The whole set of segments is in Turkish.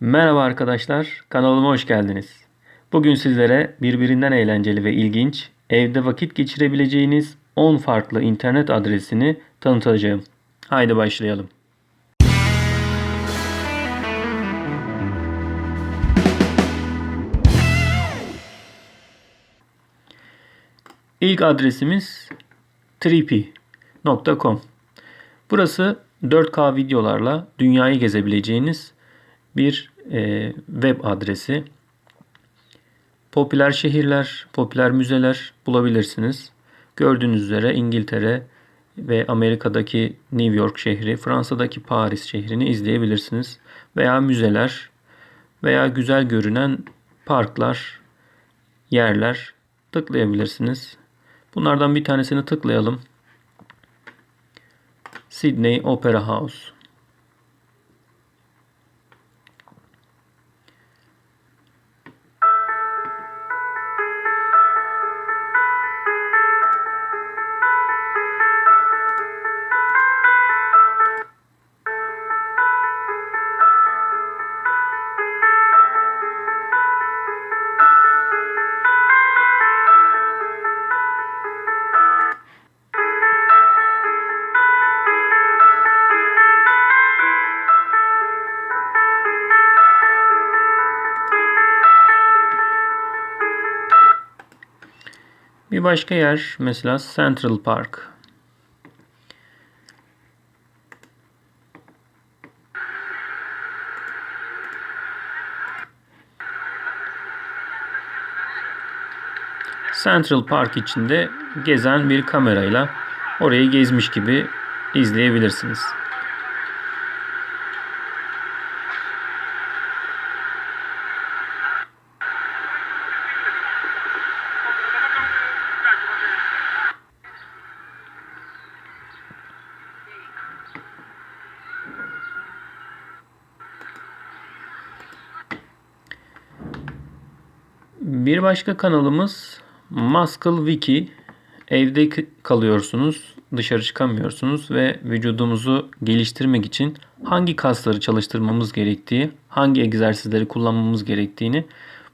Merhaba arkadaşlar, kanalıma hoş geldiniz. Bugün sizlere birbirinden eğlenceli ve ilginç, evde vakit geçirebileceğiniz 10 farklı internet adresini tanıtacağım. Haydi başlayalım. İlk adresimiz trippy.com. Burası 4K videolarla dünyayı gezebileceğiniz bir e, web adresi. Popüler şehirler, popüler müzeler bulabilirsiniz. Gördüğünüz üzere İngiltere ve Amerika'daki New York şehri, Fransa'daki Paris şehrini izleyebilirsiniz. Veya müzeler veya güzel görünen parklar, yerler tıklayabilirsiniz. Bunlardan bir tanesini tıklayalım. Sydney Opera House. Bir başka yer mesela Central Park. Central Park içinde gezen bir kamerayla orayı gezmiş gibi izleyebilirsiniz. Bir başka kanalımız Muscle Wiki. Evde kalıyorsunuz, dışarı çıkamıyorsunuz ve vücudumuzu geliştirmek için hangi kasları çalıştırmamız gerektiği, hangi egzersizleri kullanmamız gerektiğini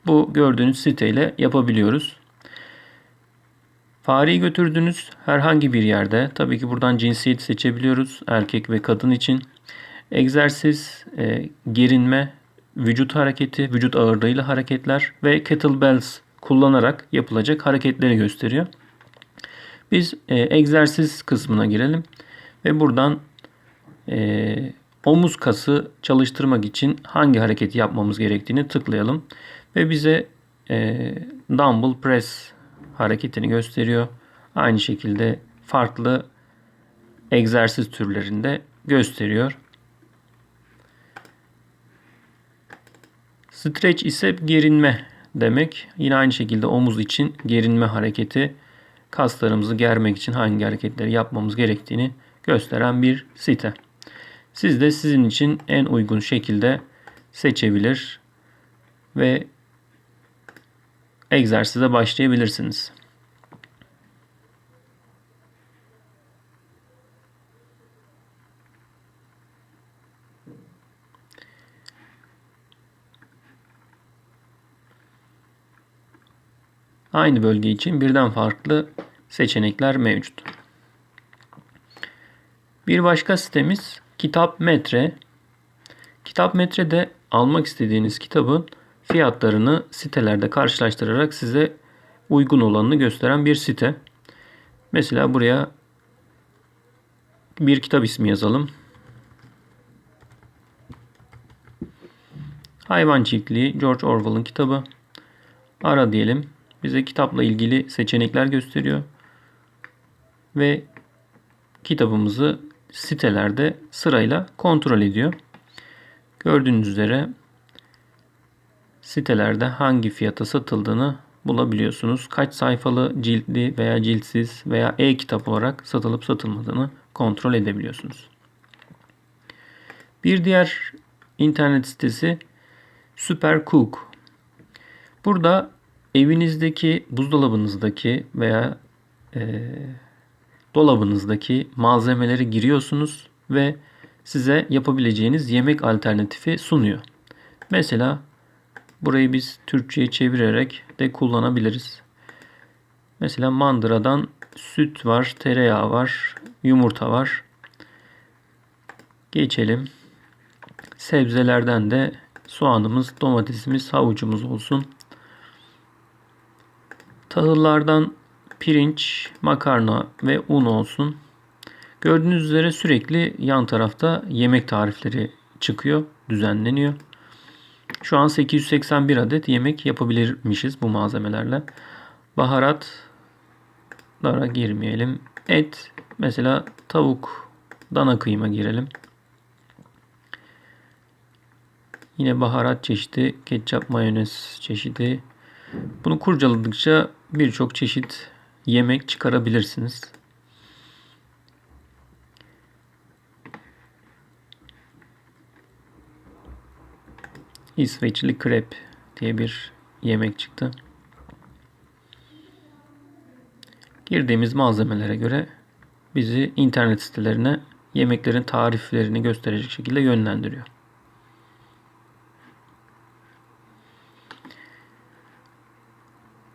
bu gördüğünüz siteyle yapabiliyoruz. Fareyi götürdüğünüz herhangi bir yerde tabii ki buradan cinsiyet seçebiliyoruz erkek ve kadın için. Egzersiz, e, gerinme, vücut hareketi, vücut ağırlığıyla hareketler ve kettlebells kullanarak yapılacak hareketleri gösteriyor. Biz e, egzersiz kısmına girelim ve buradan e, omuz kası çalıştırmak için hangi hareketi yapmamız gerektiğini tıklayalım ve bize e, dumbbell press hareketini gösteriyor. Aynı şekilde farklı egzersiz türlerinde gösteriyor. Stretch ise gerinme demek. Yine aynı şekilde omuz için gerinme hareketi kaslarımızı germek için hangi hareketleri yapmamız gerektiğini gösteren bir site. Siz de sizin için en uygun şekilde seçebilir ve egzersize başlayabilirsiniz. Aynı bölge için birden farklı seçenekler mevcut. Bir başka sitemiz Kitap Metre. Kitap Metre'de almak istediğiniz kitabın fiyatlarını sitelerde karşılaştırarak size uygun olanını gösteren bir site. Mesela buraya bir kitap ismi yazalım. Hayvan Çiftliği George Orwell'ın kitabı. Ara diyelim. Bize kitapla ilgili seçenekler gösteriyor. Ve kitabımızı sitelerde sırayla kontrol ediyor. Gördüğünüz üzere sitelerde hangi fiyata satıldığını bulabiliyorsunuz. Kaç sayfalı ciltli veya ciltsiz veya e-kitap olarak satılıp satılmadığını kontrol edebiliyorsunuz. Bir diğer internet sitesi Supercook. Burada evinizdeki buzdolabınızdaki veya e, dolabınızdaki malzemeleri giriyorsunuz ve size yapabileceğiniz yemek alternatifi sunuyor. Mesela burayı biz Türkçe'ye çevirerek de kullanabiliriz. Mesela mandıradan süt var, tereyağı var, yumurta var. Geçelim. Sebzelerden de soğanımız, domatesimiz, havucumuz olsun. Tahıllardan pirinç, makarna ve un olsun. Gördüğünüz üzere sürekli yan tarafta yemek tarifleri çıkıyor, düzenleniyor. Şu an 881 adet yemek yapabilirmişiz bu malzemelerle. Baharatlara girmeyelim. Et, mesela tavuk, dana kıyma girelim. Yine baharat çeşidi, ketçap, mayonez çeşidi. Bunu kurcaladıkça birçok çeşit yemek çıkarabilirsiniz. İsveçli krep diye bir yemek çıktı. Girdiğimiz malzemelere göre bizi internet sitelerine yemeklerin tariflerini gösterecek şekilde yönlendiriyor.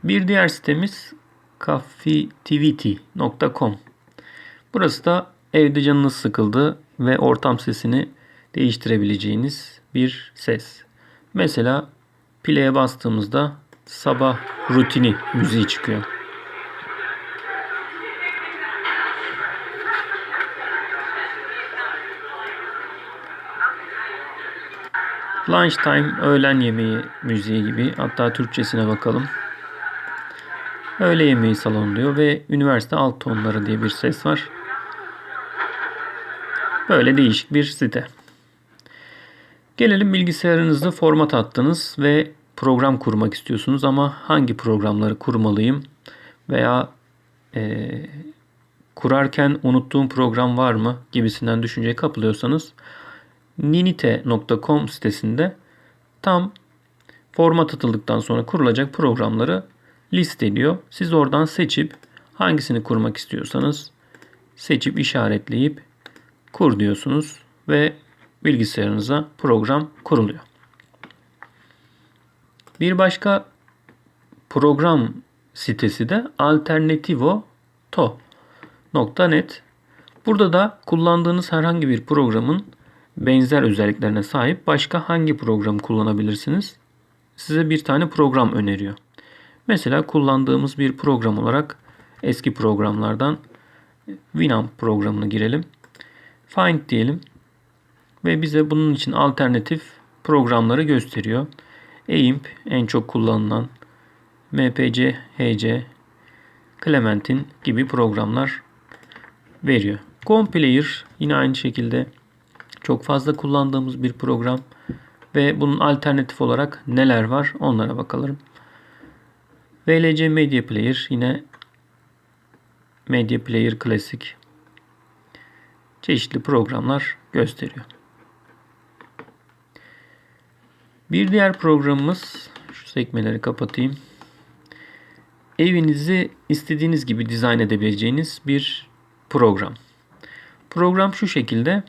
Bir diğer sitemiz coffeetivity.com. Burası da evde canınız sıkıldı ve ortam sesini değiştirebileceğiniz bir ses. Mesela play'e bastığımızda sabah rutini müziği çıkıyor. Lunchtime öğlen yemeği müziği gibi hatta Türkçesine bakalım. Öğle yemeği salonu diyor ve üniversite alt tonları diye bir ses var. Böyle değişik bir site. Gelelim bilgisayarınızda format attınız ve program kurmak istiyorsunuz ama hangi programları kurmalıyım veya e, kurarken unuttuğum program var mı gibisinden düşünceye kapılıyorsanız ninite.com sitesinde tam format atıldıktan sonra kurulacak programları listeliyor. Siz oradan seçip hangisini kurmak istiyorsanız seçip işaretleyip kur diyorsunuz ve bilgisayarınıza program kuruluyor. Bir başka program sitesi de alternativo.to.net. Burada da kullandığınız herhangi bir programın benzer özelliklerine sahip başka hangi programı kullanabilirsiniz? Size bir tane program öneriyor. Mesela kullandığımız bir program olarak eski programlardan Winamp programını girelim. Find diyelim. Ve bize bunun için alternatif programları gösteriyor. EIMP en çok kullanılan MPC, HC, Clementine gibi programlar veriyor. Compiler yine aynı şekilde çok fazla kullandığımız bir program ve bunun alternatif olarak neler var onlara bakalım. VLC Media Player yine Media Player Classic çeşitli programlar gösteriyor. Bir diğer programımız şu sekmeleri kapatayım. Evinizi istediğiniz gibi dizayn edebileceğiniz bir program. Program şu şekilde.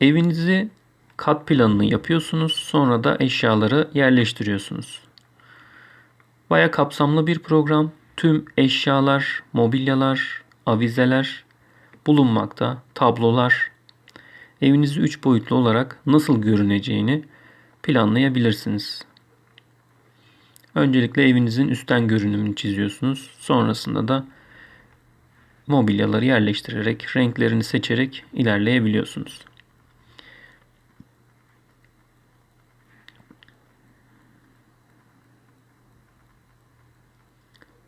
Evinizi kat planını yapıyorsunuz. Sonra da eşyaları yerleştiriyorsunuz. Baya kapsamlı bir program. Tüm eşyalar, mobilyalar, avizeler bulunmakta. Tablolar. Evinizi 3 boyutlu olarak nasıl görüneceğini planlayabilirsiniz. Öncelikle evinizin üstten görünümünü çiziyorsunuz. Sonrasında da mobilyaları yerleştirerek, renklerini seçerek ilerleyebiliyorsunuz.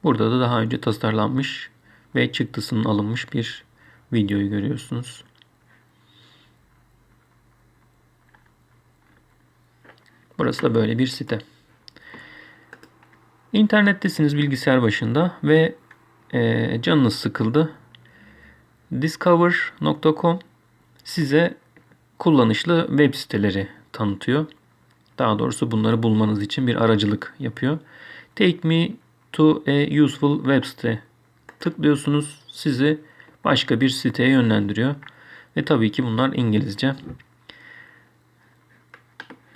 Burada da daha önce tasarlanmış ve çıktısının alınmış bir videoyu görüyorsunuz. Burası da böyle bir site. İnternettesiniz bilgisayar başında ve e, canınız sıkıldı. Discover.com size kullanışlı web siteleri tanıtıyor. Daha doğrusu bunları bulmanız için bir aracılık yapıyor. Take me to a useful web site tıklıyorsunuz. Sizi başka bir siteye yönlendiriyor. Ve tabii ki bunlar İngilizce.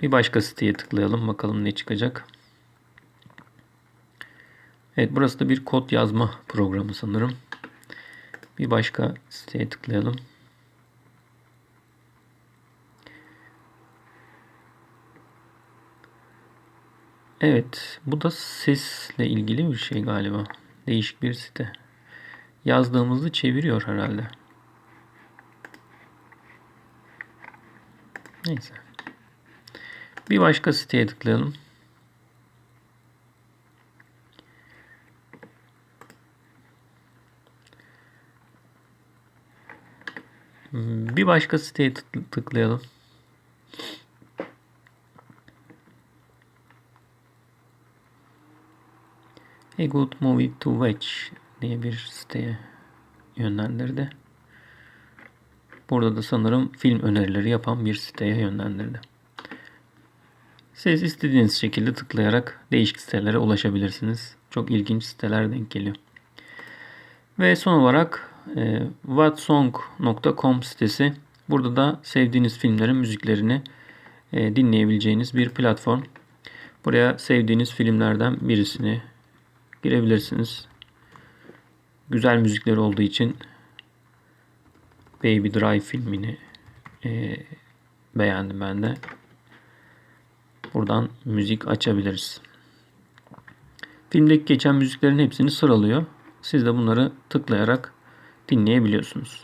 Bir başka siteye tıklayalım. Bakalım ne çıkacak. Evet burası da bir kod yazma programı sanırım. Bir başka siteye tıklayalım. Evet, bu da sesle ilgili bir şey galiba. Değişik bir site. Yazdığımızı çeviriyor herhalde. Neyse. Bir başka siteye tıklayalım. Bir başka siteye tık- tıklayalım. A Good Movie to Watch diye bir siteye yönlendirdi. Burada da sanırım film önerileri yapan bir siteye yönlendirdi. Siz istediğiniz şekilde tıklayarak değişik sitelere ulaşabilirsiniz. Çok ilginç siteler denk geliyor. Ve son olarak e, whatsong.com sitesi. Burada da sevdiğiniz filmlerin müziklerini e, dinleyebileceğiniz bir platform. Buraya sevdiğiniz filmlerden birisini girebilirsiniz. Güzel müzikleri olduğu için Baby Drive filmini e, beğendim ben de. Buradan müzik açabiliriz. Filmdeki geçen müziklerin hepsini sıralıyor. Siz de bunları tıklayarak dinleyebiliyorsunuz.